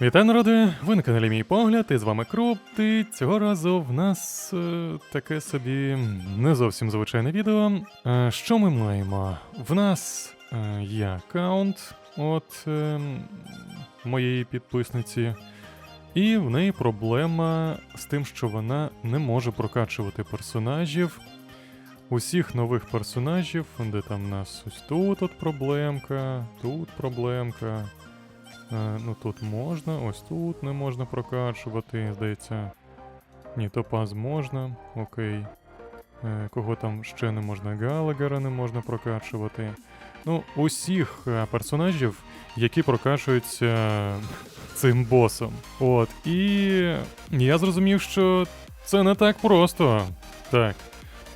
Вітаю, народи! Ви на каналі Мій Погляд, і з вами Круп. І цього разу в нас е, таке собі не зовсім звичайне відео. Е, що ми маємо? В нас е, є аккаунт от е, моєї підписниці, і в неї проблема з тим, що вона не може прокачувати персонажів. Усіх нових персонажів, де там в нас ось тут от проблемка, тут проблемка. Е, ну тут можна, ось тут не можна прокачувати, здається. Ні, топаз можна, окей. Е, кого там ще не можна, Галагера не можна прокачувати. Ну, усіх е, персонажів, які прокачуються цим босом. От. І я зрозумів, що це не так просто. Так.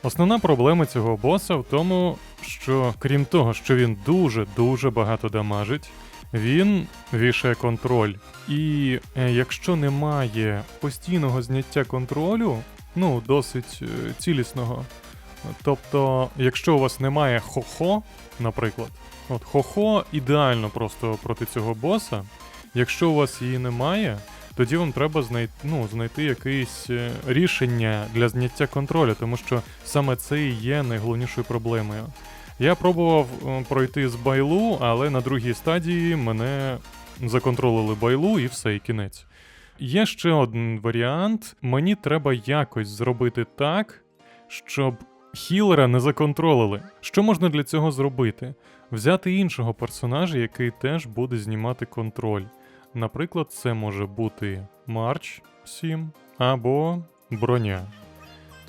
Основна проблема цього боса в тому, що крім того, що він дуже-дуже багато дамажить, він вішає контроль. І е, якщо немає постійного зняття контролю, ну досить е, цілісного. Тобто, якщо у вас немає хо-хо, наприклад, от хо-хо ідеально просто проти цього боса. Якщо у вас її немає, тоді вам треба знайти, ну, знайти якесь е, рішення для зняття контролю, тому що саме це і є найголовнішою проблемою. Я пробував е, пройти з байлу, але на другій стадії мене законтролили байлу і все, і кінець. Є ще один варіант. Мені треба якось зробити так, щоб хілера не законтролили. Що можна для цього зробити? Взяти іншого персонажа, який теж буде знімати контроль. Наприклад, це може бути Марч 7 або броня.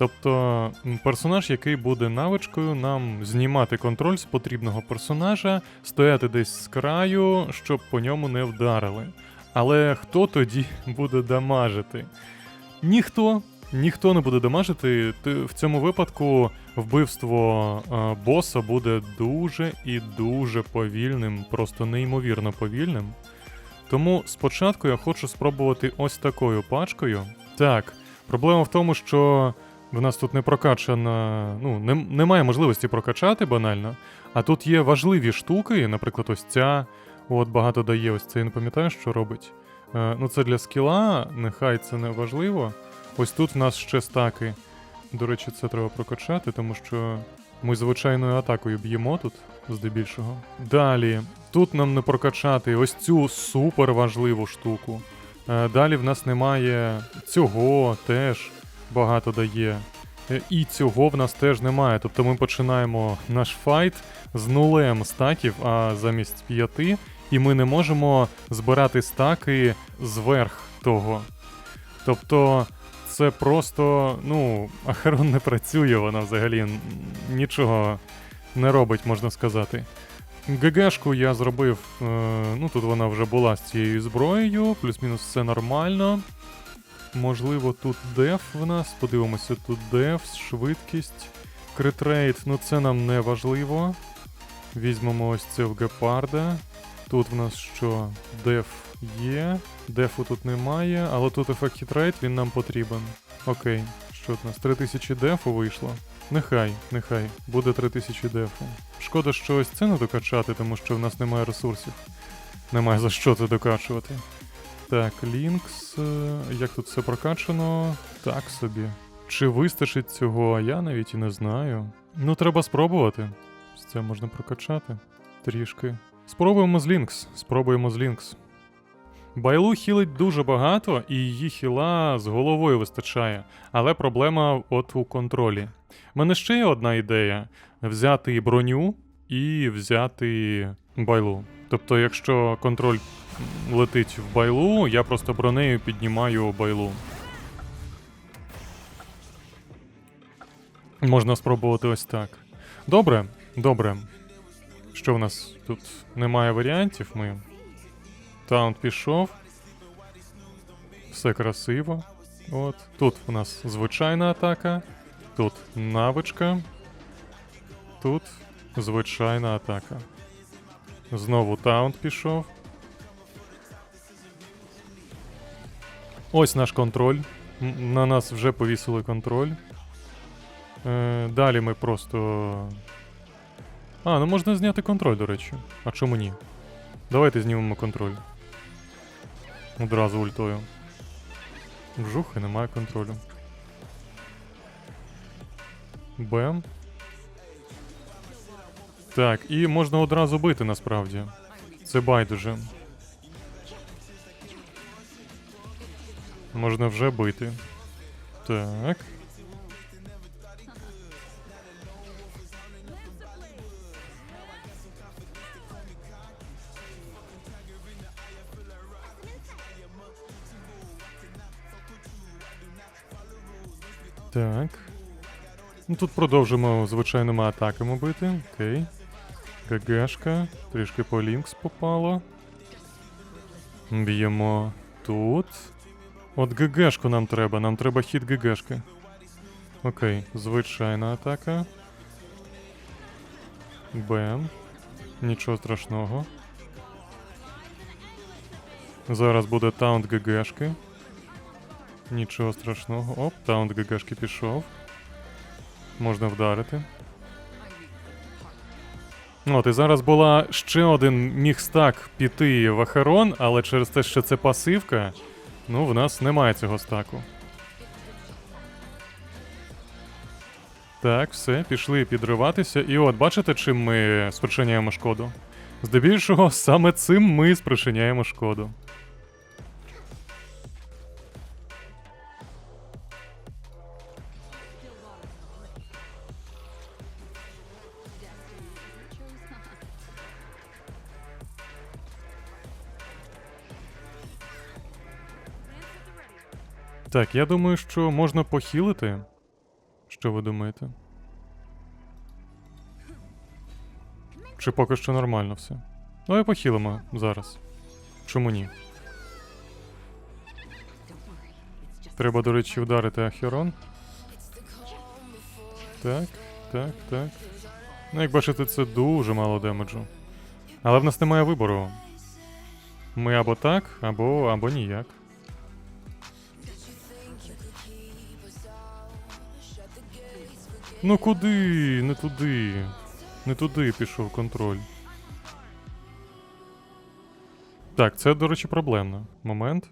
Тобто персонаж, який буде навичкою нам знімати контроль з потрібного персонажа, стояти десь з краю, щоб по ньому не вдарили. Але хто тоді буде дамажити? Ніхто. Ніхто не буде дамажити. В цьому випадку вбивство е, боса буде дуже і дуже повільним, просто неймовірно повільним. Тому спочатку я хочу спробувати ось такою пачкою. Так, проблема в тому, що в нас тут не прокачана, ну, не, немає можливості прокачати банально. А тут є важливі штуки, наприклад, ось ця. От багато дає, ось це я не пам'ятаю, що робить. Е, ну, це для скіла, нехай це не важливо. Ось тут в нас ще стаки. До речі, це треба прокачати, тому що ми звичайною атакою б'ємо тут, здебільшого. Далі, тут нам не прокачати ось цю супер важливу штуку. Е, Далі в нас немає цього теж багато дає. Е, І цього в нас теж немає. Тобто ми починаємо наш файт з нулем стаків, а замість п'яти, і ми не можемо збирати стаки зверх того. Тобто, це просто, ну, Ахерон не працює, вона взагалі нічого не робить, можна сказати. ГГшку я зробив, е, ну тут вона вже була з цією зброєю, плюс-мінус все нормально. Можливо, тут деф в нас. Подивимося, тут деф, швидкість, критрейт, ну це нам не важливо. Візьмемо ось це в гепарда. Тут в нас що? Деф є. Дефу тут немає, але тут ефект хітрейт, він нам потрібен. Окей, що у нас? 3000 дефу вийшло. Нехай, нехай, буде 3000 дефу. Шкода, що ось це не докачати, тому що в нас немає ресурсів. Немає за що це докачувати. Так, Лінкс. е, Як тут все прокачано? Так собі. Чи вистачить цього, я навіть і не знаю. Ну, треба спробувати. Це можна прокачати трішки. Спробуємо з Лінкс. Спробуємо з Лінкс. Байлу хілить дуже багато, і її хіла з головою вистачає. Але проблема от у контролі. У мене ще є одна ідея: взяти броню і взяти байлу. Тобто, якщо контроль летить в байлу, я просто бронею піднімаю байлу. Можна спробувати ось так. Добре, добре. Що в нас тут немає варіантів? Ми. Таунт пішов. Все красиво. От. Тут у нас звичайна атака. Тут навичка. Тут звичайна атака. Знову таунт пішов. Ось наш контроль. На нас вже повісили контроль. Е, далі ми просто. А, ну можна зняти контроль, до речі. А чому ні? Давайте знімемо контроль. Одразу ультою. Вжух і немає контролю. Бем. Так, і можна одразу бити насправді. Це байдуже. Можна вже бити. Так. Так. Ну тут продовжимо звичайними атаками бити. Окей. ГГшка. Трішки по Лінкс попало. Б'ємо тут. От ГГшку нам треба, нам треба хід ГГшки. Окей, звичайна атака. Бем. Нічого страшного. Зараз буде таунт ГГшки. Нічого страшного. Оп, таунт ГГшки пішов. Можна вдарити. От, і зараз була ще один міг стак піти в Ахерон, але через те, що це пасивка, ну, в нас немає цього стаку. Так, все, пішли підриватися. І от, бачите, чим ми спричиняємо шкоду? Здебільшого, саме цим ми спричиняємо шкоду. Так, я думаю, що можна похилити. Що ви думаєте? Чи поки що нормально все? Давай похилимо зараз. Чому ні? Треба, до речі, вдарити Ахерон. Так, так, так. Ну, як бачите, це дуже мало демеджу. Але в нас немає вибору. Ми або так, або, або ніяк. Ну куди? Не туди. Не туди пішов контроль. Так, це, до речі, проблемно. Момент.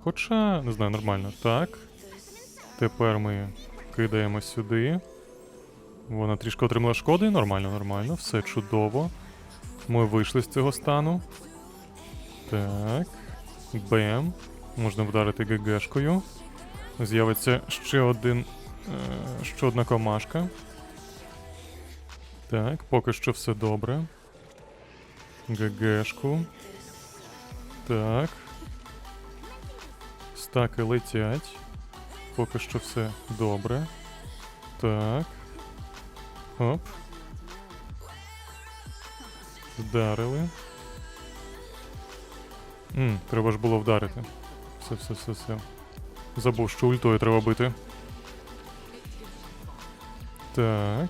Хоча, не знаю, нормально. Так. Тепер ми кидаємо сюди. Вона трішки отримала шкоди. Нормально, нормально. Все чудово. Ми вийшли з цього стану. Так. Бем. Можна вдарити ГГшкою. З'явиться ще один. Е, ще одна комашка. Так, поки що все добре. ГГшку. Так. Стаки летять. Поки що все добре. Так. Оп. Вдарили. М, треба ж було вдарити. Все, все, все, все. Забув, що ультою треба бити. Так.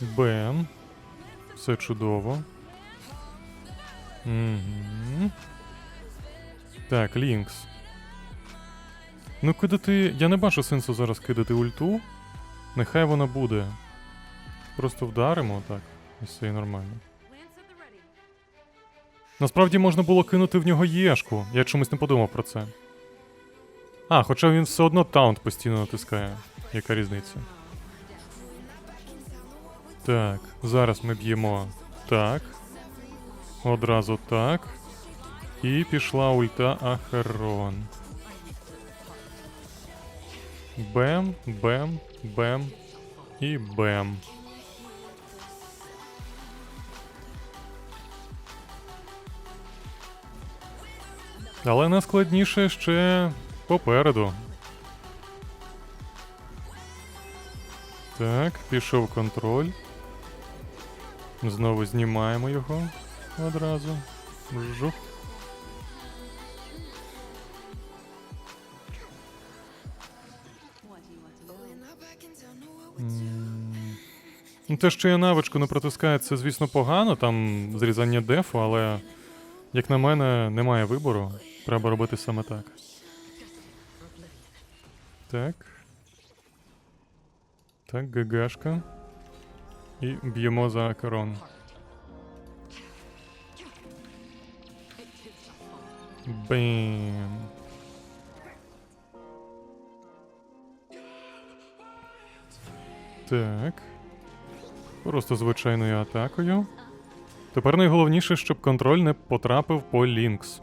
Бем. Все чудово. Угу. Так, Лінкс. Ну, кидати. Я не бачу сенсу зараз кидати ульту. Нехай вона буде. Просто вдаримо так. І все нормально. Насправді можна було кинути в нього єшку. Я чомусь не подумав про це. А, хоча він все одно таунт постійно натискає. Яка різниця? Так, зараз ми б'ємо так. Одразу так. І пішла ульта Ахерон. Бем, бем, бем і бем. Але найскладніше ще попереду. Так, пішов контроль. Знову знімаємо його одразу. Жух. Те, що я навичку не протискаю, це, звісно, погано, там зрізання дефу, але, як на мене, немає вибору. Треба робити саме так. Так. Так, ГГшка. І б'ємо за Акарон. Бем. Так. Просто звичайною атакою. Тепер найголовніше, щоб контроль не потрапив по Лінкс.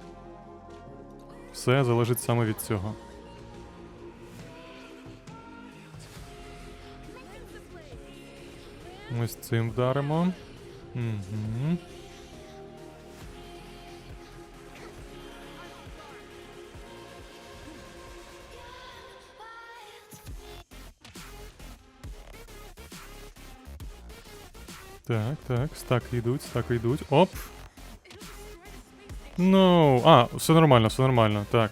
Все залежить саме від цього. Ось цим вдаримо. Угу. Так, так, стаки йдуть, стаки йдуть. Оп. Ну. А, все нормально, все нормально, так.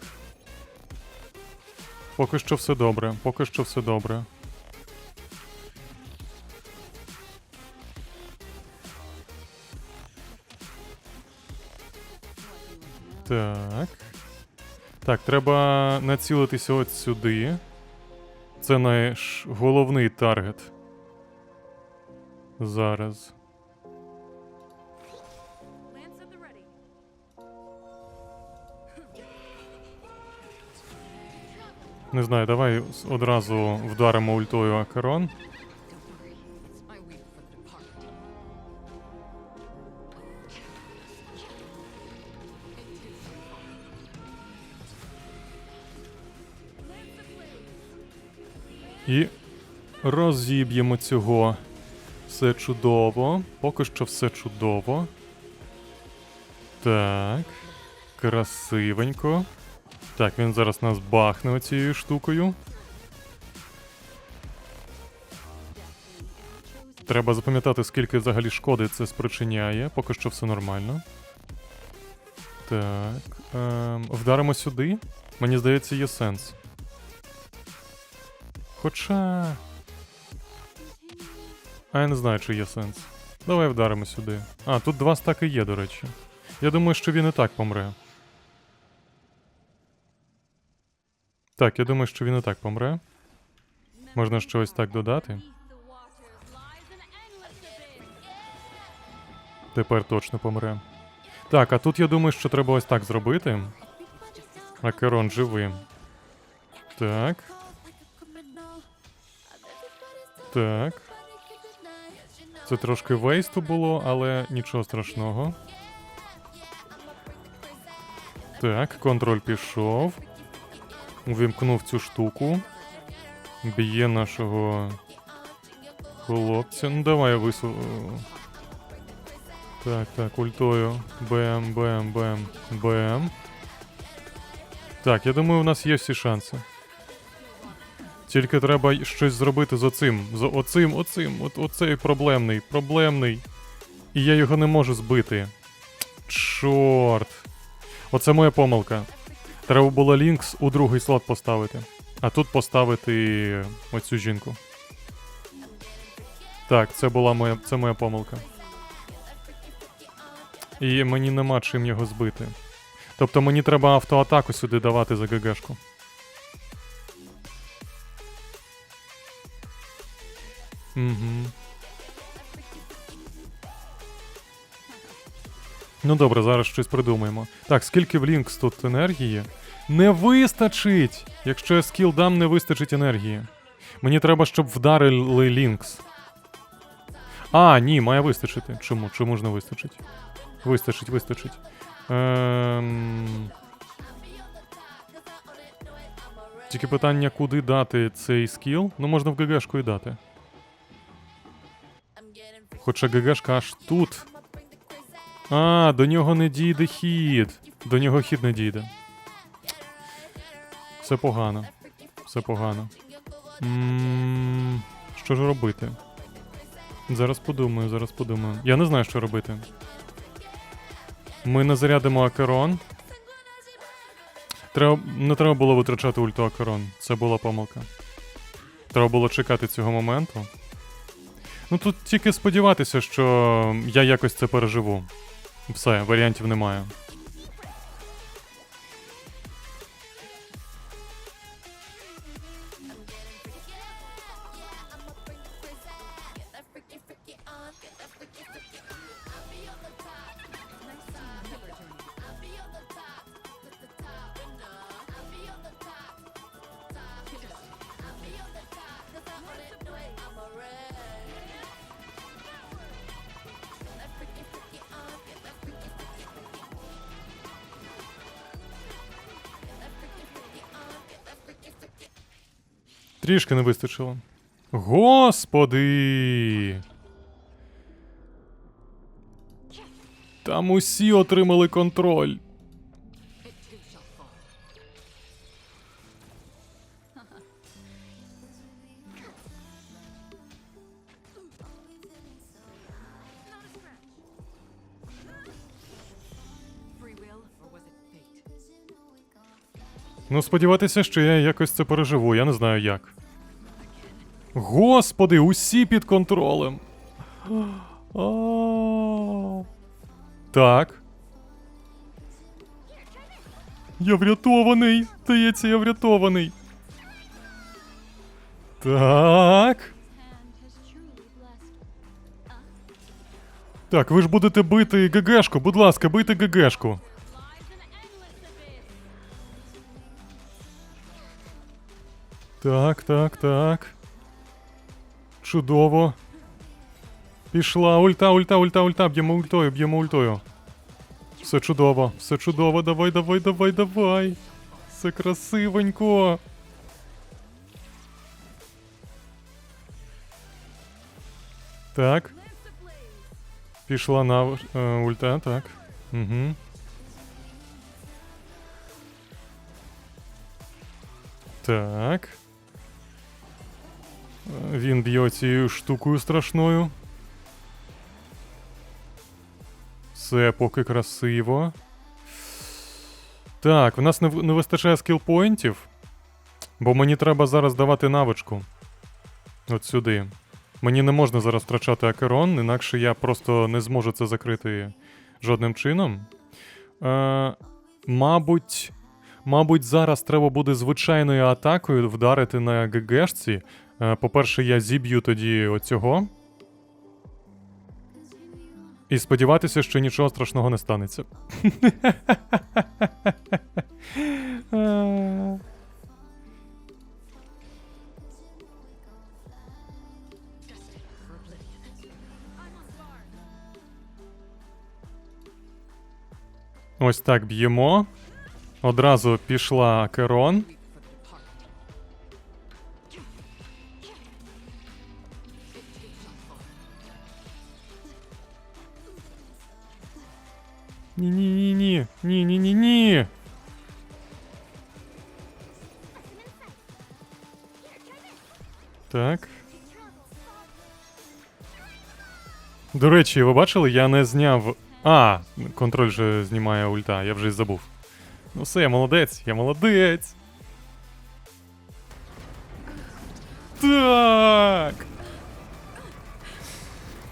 Поки що все добре, поки що все добре. Так. Так, треба націлитися от сюди. Це наш головний таргет. Зараз. Не знаю, давай одразу вдаримо ультою departed. І розіб'ємо цього. Все чудово. Поки що все чудово. Так. Красивенько. Так, він зараз нас бахне оцією штукою. Треба запам'ятати, скільки взагалі шкоди це спричиняє. Поки що все нормально. Так. Ем, вдаримо сюди. Мені здається, є сенс. Хоча. А я не знаю, чи є сенс. Давай вдаримо сюди. А, тут два стаки є, до речі. Я думаю, що він і так помре. Так, я думаю, що він і так помре. Можна ще ось так додати. Тепер точно помре. Так, а тут я думаю, що треба ось так зробити. Акерон живий. Так. Так. Це трошки вейсту було, але нічого страшного. Так, контроль пішов. Увімкнув цю штуку. Б'є нашого хлопця. Ну давай вису. Так, так, ультою. Бем, бем, бем, бем. Так, я думаю, у нас є всі шанси. Тільки треба щось зробити з оцим. З оцим, оцим, от оцей проблемний, проблемний. І я його не можу збити. Чорт. Оце моя помилка. Треба було Лінкс у другий слот поставити. А тут поставити оцю жінку. Так, це була моя, це моя помилка. І мені нема чим його збити. Тобто мені треба автоатаку сюди давати за ГГшку. Угу. Ну добре, зараз щось придумаємо. Так, скільки в Лінкс тут енергії? Не вистачить! Якщо я скіл дам, не вистачить енергії. Мені треба, щоб вдарили Лінкс. А, ні, має вистачити. Чому? Чому ж не вистачить? Вистачить, вистачить. Ем... Тільки питання, куди дати цей скіл. Ну, можна в ГГшку і дати. Хоча ГГшка аж тут. А, до нього не дійде хід. До нього хід не дійде. Все погано. Все погано. м що ж робити? Зараз подумаю, зараз подумаю. Я не знаю, що робити. Ми не зарядимо Акерон. Треба, не треба було витрачати ульту Акерон. Це була помилка. Треба було чекати цього моменту. Ну тут тільки сподіватися, що я якось це переживу. Все, варіантів немає. Трішки не вистачило. Господи! Там усі отримали контроль. Ну, сподіватися, що я якось це переживу, я не знаю як. Господи, усі під контролем. Так. Я врятований. Здається, я врятований. Так. Так, ви ж будете бити ГГшку, будь ласка, бийте ГГшку. Так, так, так. Чудово. Пішла ульта, ульта, ульта, ульта, б'ємо ультою, б'ємо ультою. Все чудово, все чудово, давай, давай, давай, давай. Все красивенько. Так. Пішла на е, ульта, так. Угу. Так. Він б'є цією штукою страшною. Все поки красиво. Так, в нас не, не вистачає скілпоінтів. Бо мені треба зараз давати навичку. От сюди. Мені не можна зараз втрачати акерон, інакше я просто не зможу це закрити жодним чином. Е, мабуть, Мабуть, зараз треба буде звичайною атакою вдарити на ГГшці. Е, По-перше, я зіб'ю тоді оцього. І сподіватися, що нічого страшного не станеться. Ось так б'ємо. Одразу пішла Керон. Ні-ні-ні-ні. Ні-ні-ні-ні. Так. До речі, ви бачили, я не зняв. А, контроль вже знімає ульта, я вже й забув. Ну все, я молодець, я молодець. Так.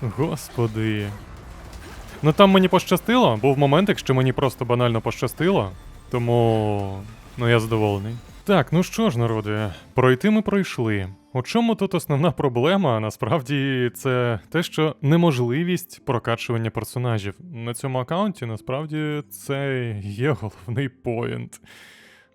Господи. Ну там мені пощастило, був момент, якщо мені просто банально пощастило. Тому. Ну я задоволений. Так, ну що ж, народи, пройти ми пройшли. У чому тут основна проблема? Насправді це те, що неможливість прокачування персонажів. На цьому аккаунті насправді це є головний поінт.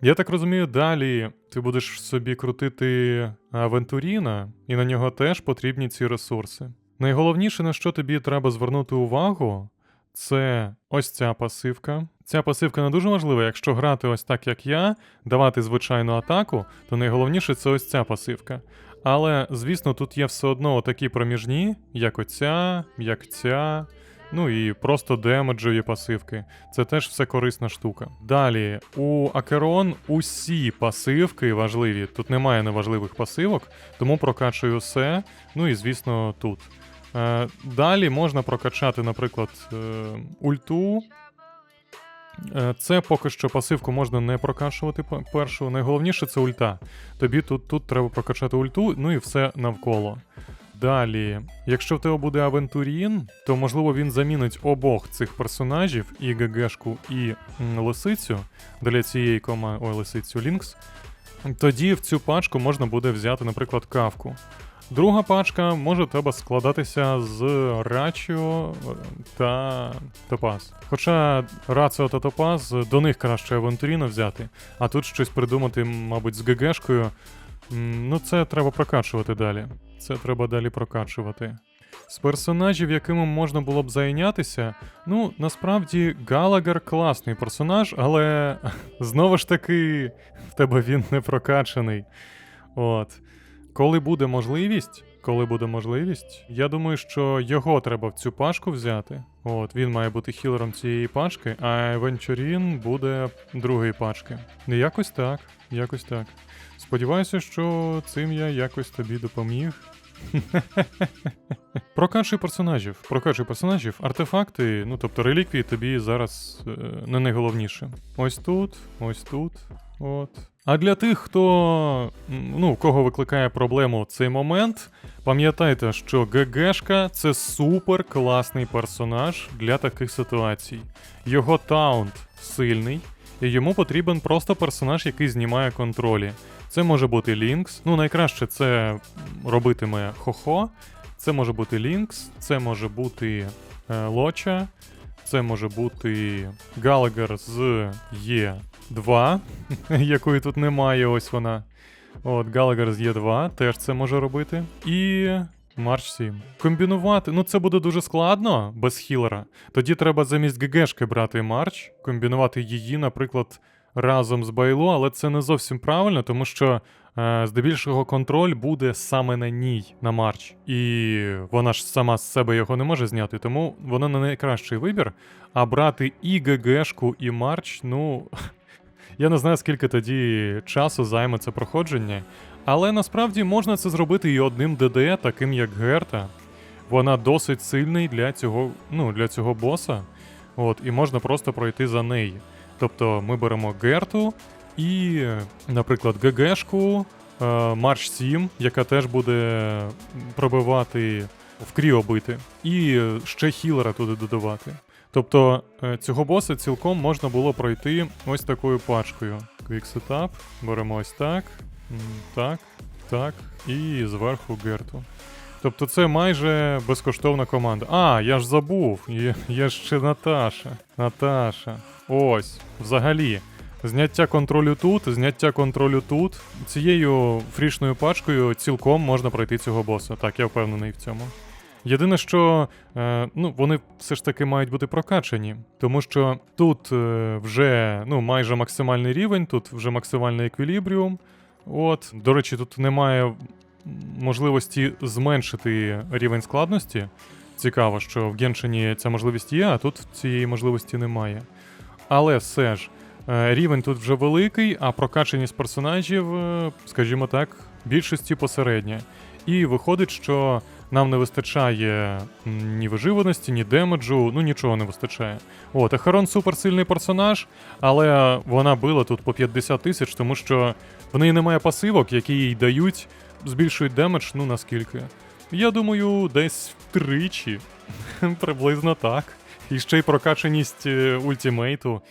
Я так розумію, далі ти будеш собі крутити Авентуріна, і на нього теж потрібні ці ресурси. Найголовніше, на що тобі треба звернути увагу, це ось ця пасивка. Ця пасивка не дуже важлива. Якщо грати ось так, як я, давати звичайну атаку, то найголовніше це ось ця пасивка. Але, звісно, тут є все одно такі проміжні, як оця, як ця. Ну і просто демеджові пасивки. Це теж все корисна штука. Далі, у Акерон усі пасивки важливі. Тут немає неважливих пасивок, тому прокачую все. Ну і звісно, тут. Е, далі можна прокачати, наприклад, е, ульту. Е, Це поки що пасивку можна не прокачувати першу. Найголовніше це ульта. Тобі тут, тут треба прокачати ульту, ну і все навколо. Далі, якщо в тебе буде Авентурін, то можливо він замінить обох цих персонажів, і ГГшку, і лисицю для цієї команди. Ой, лисицю Лінкс. Тоді в цю пачку можна буде взяти, наприклад, кавку. Друга пачка може тебе складатися з Рачіо е, та Топаз. Хоча Раціо та Топаз до них краще Авентуріна взяти, а тут щось придумати, мабуть, з ГГшкою. Ну, це треба прокачувати далі. Це треба далі прокачувати. З персонажів, якими можна було б зайнятися, ну насправді Галагер класний персонаж, але знову ж таки в тебе він не прокачаний. От. Коли буде можливість, коли буде можливість, я думаю, що його треба в цю пашку взяти. От, він має бути хілером цієї пачки, а Венчурін буде другої пачки. І Якось так, якось так. Сподіваюся, що цим я якось тобі допоміг. Прокачуй персонажів, прокачуй персонажів, артефакти, ну тобто реліквії тобі зараз е, не найголовніше. Ось тут, ось тут, от. А для тих, хто ну, кого викликає проблему цей момент, пам'ятайте, що ГГшка це супер класний персонаж для таких ситуацій. Його таунт сильний, і йому потрібен просто персонаж, який знімає контролі. Це може бути Лінкс. Ну, найкраще це робитиме Хохо. Це може бути Лінкс, це може бути е, Лоча, це може бути Галагер з Є2, якої тут немає, ось вона. От, Галагер з Є2 теж це може робити. І Марч 7. Комбінувати, ну це буде дуже складно без хілера. Тоді треба замість ГГшки брати Марч, комбінувати її, наприклад, разом з Байло, але це не зовсім правильно, тому що е, здебільшого контроль буде саме на ній, на Марч. І вона ж сама з себе його не може зняти, тому вона не найкращий вибір. А брати і ГГшку, і Марч, ну. Я не знаю, скільки тоді часу займе це проходження. Але насправді можна це зробити і одним ДД, таким як Герта. Вона досить сильний для цього, ну, для цього боса. От, і можна просто пройти за неї. Тобто ми беремо Герту і, наприклад, ГГшку, е, Марш 7, яка теж буде пробивати в кріо бити, і ще хілера туди додавати. Тобто е, цього боса цілком можна було пройти ось такою пачкою. Quick Setup, беремо ось так, так, так, і зверху Герту. Тобто це майже безкоштовна команда. А, я ж забув. Є, є ще Наташа. Наташа. Ось, взагалі. Зняття контролю тут, зняття контролю тут. Цією фрішною пачкою цілком можна пройти цього боса. Так, я впевнений в цьому. Єдине, що е, ну, вони все ж таки мають бути прокачані, тому що тут е, вже ну, майже максимальний рівень, тут вже максимальний еквілібріум. От, до речі, тут немає можливості зменшити рівень складності. Цікаво, що в Геншині ця можливість є, а тут цієї можливості немає. Але все ж, е, рівень тут вже великий, а прокачаність персонажів, е, скажімо так, більшості посередня. І виходить, що нам не вистачає ні виживаності, ні демеджу, ну нічого не вистачає. От, Ахарон суперсильний персонаж, але вона била тут по 50 тисяч, тому що в неї немає пасивок, які їй дають, збільшують демедж, ну наскільки. Я думаю, десь втричі. Приблизно так. І ще й прокачаність е, ультимейту.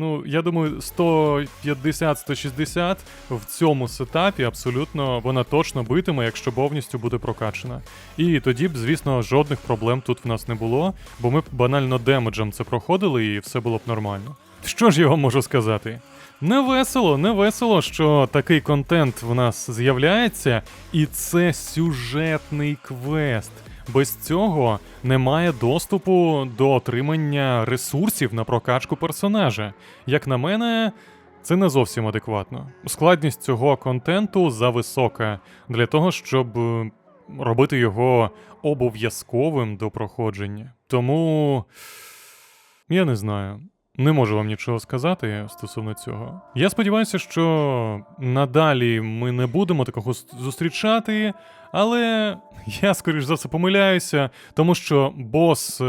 Ну, я думаю, 150-160 в цьому сетапі абсолютно вона точно битиме, якщо повністю буде прокачана. І тоді б, звісно, жодних проблем тут в нас не було, бо ми б банально демеджем це проходили і все було б нормально. Що ж я вам можу сказати? Не весело, не весело, що такий контент в нас з'являється, і це сюжетний квест. Без цього немає доступу до отримання ресурсів на прокачку персонажа. Як на мене, це не зовсім адекватно. Складність цього контенту зависока для того, щоб е, робити його обов'язковим до проходження. Тому я не знаю. Не можу вам нічого сказати стосовно цього. Я сподіваюся, що надалі ми не будемо такого зустрічати, але я, скоріш за все, помиляюся, тому що бос е,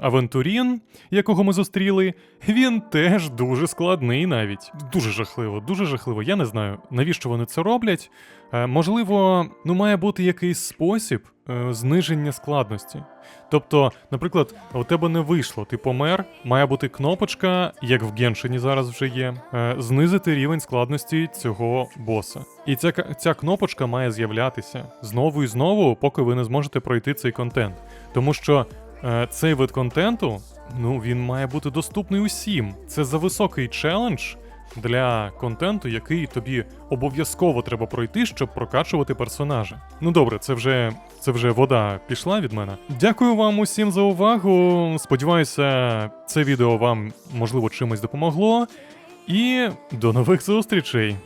Авентурін, якого ми зустріли, він теж дуже складний навіть. Дуже жахливо, дуже жахливо. Я не знаю, навіщо вони це роблять. Е, можливо, ну має бути якийсь спосіб зниження складності. Тобто, наприклад, у тебе не вийшло, ти помер, має бути кнопочка, як в Геншині зараз вже є, е, знизити рівень складності цього боса. І ця, ця кнопочка має з'являтися знову і знову, поки ви не зможете пройти цей контент. Тому що е, цей вид контенту, ну він має бути доступний усім. Це за високий челендж для контенту, який тобі обов'язково треба пройти, щоб прокачувати персонажа. Ну добре, це вже це вже вода пішла від мене. Дякую вам усім за увагу. Сподіваюся, це відео вам можливо чимось допомогло. І до нових зустрічей!